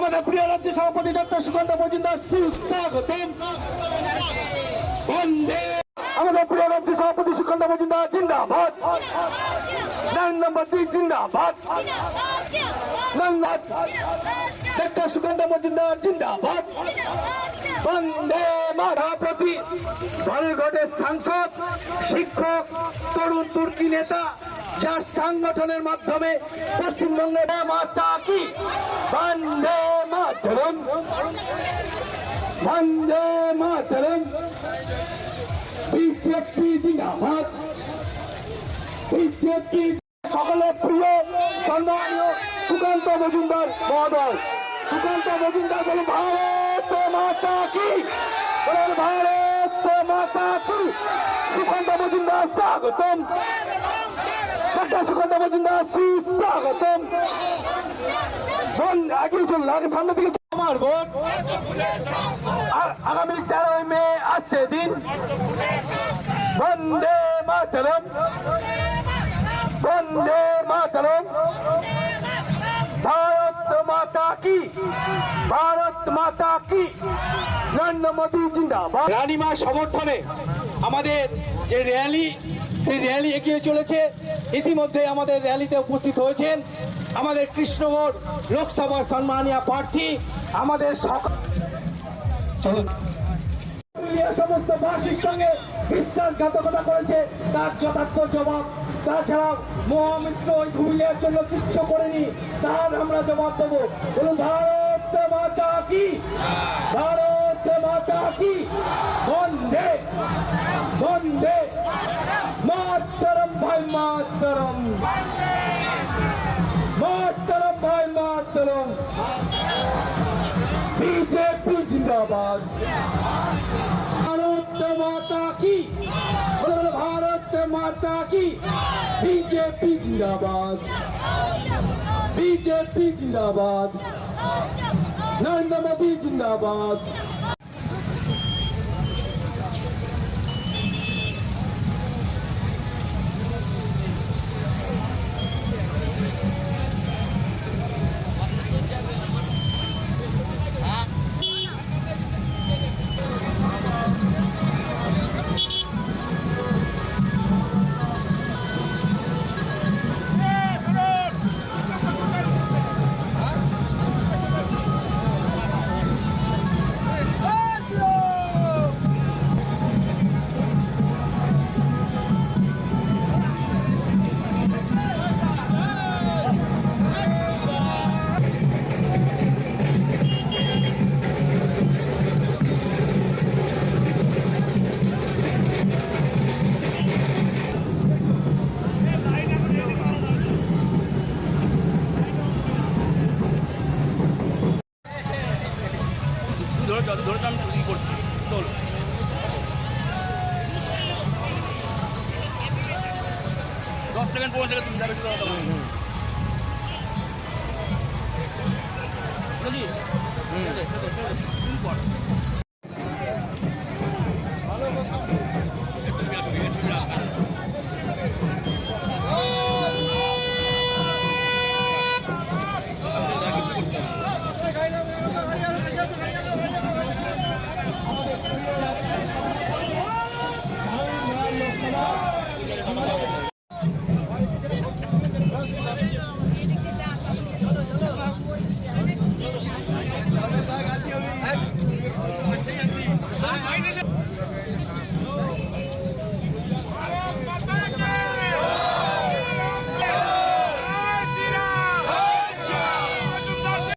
আমাদের প্রিয় রাজ্য সভাপতি ডক্টর সুকান্ত মজুমদার, সুস্বাগতম। আমাদের প্রিয় রাজ্য সভাপতি সুকান্ত মজুমদার, জিন্দাবাদ। নরেন্দ্র মোদী জিন্দাবাদ। নন্দাত ডক্টর সুকান্ত মজুমদার, জিন্দাবাদ। বন্দে মাধাপ্রতি বালুরঘাটের সাংসদ, শিক্ষক, তরুণ, তুর্কি নেতা যার সংগঠনের মাধ্যমে পশ্চিমবঙ্গে মাতা কি? বন্দে মাতরম। বন্দে মাতরম। বিজেপি বিজেপি সকলের প্রিয়, সম্মানীয় সুকান্ত মজুমদার মহোদয়। সুকান্ত মজুমদার বলুন, ভারত মাতা কি? বলুন, ভারত কি সুকান্ত মজুমদার স্বাগতম। ডক্টর সুকান্ত মজুমদার সুস্বাগতম বোন আগে চলুন আগে সামনে দিকে চলুন। আমার ভোট। আ- আগামী তেরোই মে আসছে দিন। বন্দে মাতরম। বন্দে মাতরম। ভারত মাতা কি? ভারত মাতা জিন্দাবাদ রানীমার সমর্থনে আমাদের যে র্যালি সেই র্যালি এগিয়ে চলেছে। ইতিমধ্যে আমাদের র্যালিতে উপস্থিত হয়েছেন আমাদের কৃষ্ণগড় লোকসভার সম্মানীয় প্রার্থী আমাদের সমস্ত বাসীর সঙ্গে বিশ্বাসঘাতকতা করেছে তার যথার্থ জবাব। তাছাড়া মহামিত্র ওই পুরুলিয়ার জন্য কিচ্ছু করেনি তার আমরা জবাব দেবো। বলুন ভারত মাতা কি? ভারত মাতা কি বন্দে বন্দে মাতরম ভাই মাতরম মাতরম ভাই মাতরম বিজেপি জিন্দাবাদ ভারত মাতা কি বলো বলো ভারত মাতা কি বিজেপি জিন্দাবাদ বিজেপি জিন্দাবাদ নরেন্দ্র সেকেন্ড পৌঁছে গেলে তুমি যাবে শুধু কথা বলব বুঝেছিস? হুম চলো চলো তুমি পড়ো। ভালো কথা